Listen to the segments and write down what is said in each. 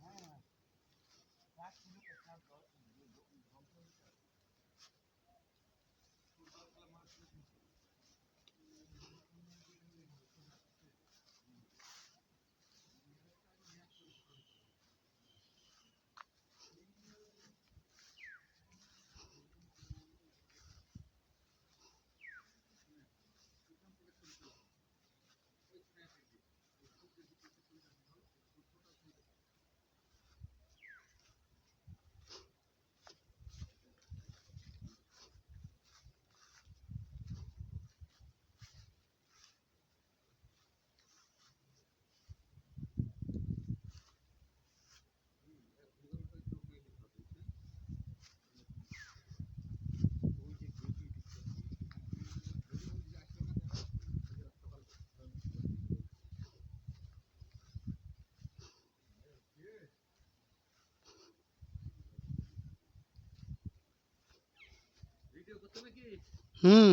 হ্যাঁ হুম।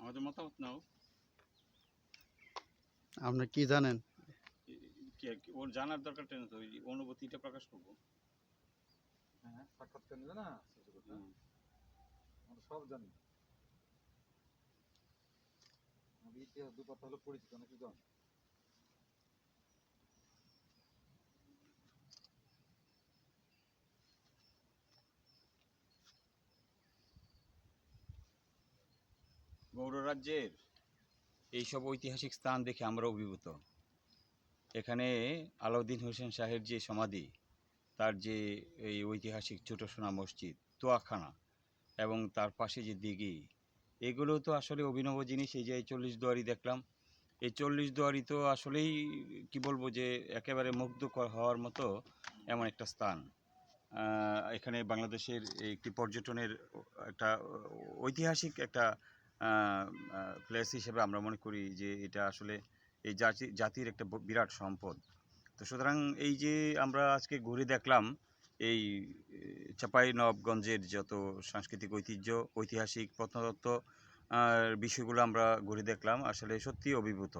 আমাদের মতামত নাও। আপনি কি জানেন? কি- কি- ওর জানার দরকার না তো ওই অনুভূতিটা প্রকাশ করব। হ্যাঁ সাক্ষাৎকার নেবে না। আমরা সব জানি। আমাদের ইতিহাস দু কথা হলো পরিচিত নাকি জন? গৌড় রাজ্যের এইসব ঐতিহাসিক স্থান দেখে আমরা অভিভূত। এখানে আলাউদ্দিন হোসেন শাহের যে সমাধি, তার যে এই ঐতিহাসিক ছোট সোনা মসজিদ, তোয়াখানা এবং তার পাশে যে দিঘি, এগুলো তো আসলে অভিনব জিনিস। এই যে এই চল্লিশ দুয়ারি দেখলাম, এই চল্লিশ দুয়ারি তো আসলেই কি বলব যে একেবারে মুগ্ধ হওয়ার মতো এমন একটা স্থান। এখানে বাংলাদেশের একটি পর্যটনের একটা ঐতিহাসিক একটা প্লেস হিসেবে আমরা মনে করি যে এটা আসলে এই জাতি, জাতির একটা বিরাট সম্পদ। তো সুতরাং এই যে আমরা আজকে ঘুরে দেখলাম, এই চাপাই নবগঞ্জের যত সাংস্কৃতিক ঐতিহ্য, ঐতিহাসিক প্রত্নতত্ত্ব বিষয়গুলো আমরা ঘুরে দেখলাম, আসলে সত্যি অভিভূত।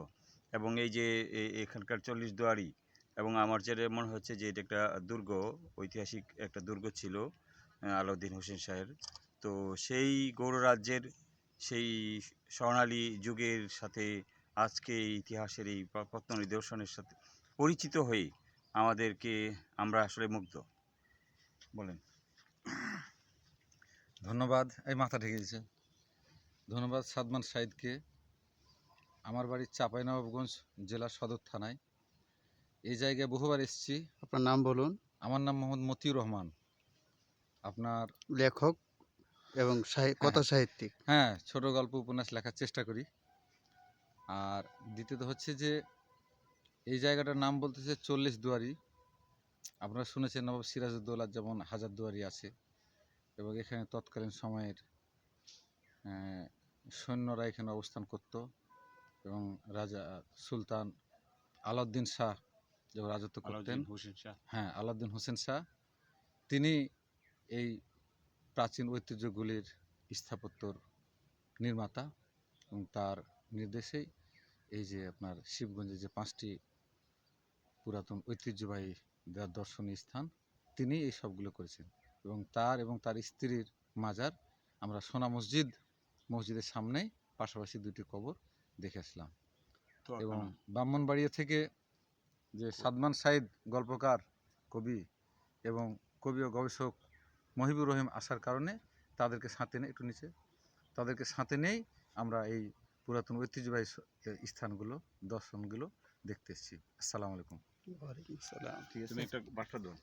এবং এই যে এখানকার চল্লিশ দুয়ারি, এবং আমার যেটা মনে হচ্ছে যে এটা একটা দুর্গ, ঐতিহাসিক একটা দুর্গ ছিল আলাউদ্দিন হোসেন শাহের। তো সেই গৌড় রাজ্যের সেই স্বর্ণালী যুগের সাথে আজকে এই ইতিহাসের এই প্র- প্রত্ন নিদর্শনের সাথে পরিচিত হয়ে আমাদেরকে আমরা আসলে মুগ্ধ। বলেন। ধন্যবাদ। এই মাথা ঢেকে দিয়েছে। ধন্যবাদ সাদমান সাইদকে আমার বাড়ি চাঁপাইনবাবগঞ্জ জেলা সদর থানায়। এই জায়গায় বহুবার এসেছি। আপনার নাম বলুন। আমার নাম মোহাম্মদ মতিউর রহমান। আপনার লেখক এবং সাহি- কথা সাহিত্যিক হ্যাঁ ছোট গল্প উপন্যাস লেখার চেষ্টা করি। আর দ্বিতীয়ত হচ্ছে যে এই জায়গাটার নাম বলতেছে চল্লিশ দুয়ারি। আপনারা শুনেছেন নবাব সিরাজউদ্দৌলার যেমন হাজার দুয়ারি আছে এবং এখানে তৎকালীন সময়ের সৈন্যরা এখানে অবস্থান করত এবং রাজা সুলতান আলাউদ্দিন শাহ যখন রাজত্ব করতেন। হোসেন শাহ। হ্যাঁ আলাউদ্দিন হোসেন শাহ। তিনি এই প্রাচীন ঐতিহ্যগুলির স্থাপত্যর নির্মাতা এবং তার নির্দেশেই এই যে আপনার শিবগঞ্জে যে পাঁচটি পুরাতন ঐতিহ্যবাহী দর্শনীয় স্থান তিনি এই সবগুলো করেছেন। এবং তার এবং তার স্ত্রীর মাজার আমরা সোনা মসজিদ মসজিদের সামনেই পাশাপাশি দুটি কবর দেখে আসলাম। তো এবং ব্রাহ্মণবাড়িয়া থেকে যে সাদমান সাইদ গল্পকার কবি এবং কবি ও গবেষক মহিবুর রহিম আসার কারণে তাদেরকে সাথে নিয়ে একটু নিচে তাদেরকে সাথে নেই আমরা এই পুরাতন ঐতিহ্যবাহী স্থানগুলো দর্শনগুলো দেখতে এসেছি। আসসালামু আলাইকুম। ওয়ালাইকুম আসসালাম ঠিক আছে তুমি একটা বার্তা দাও।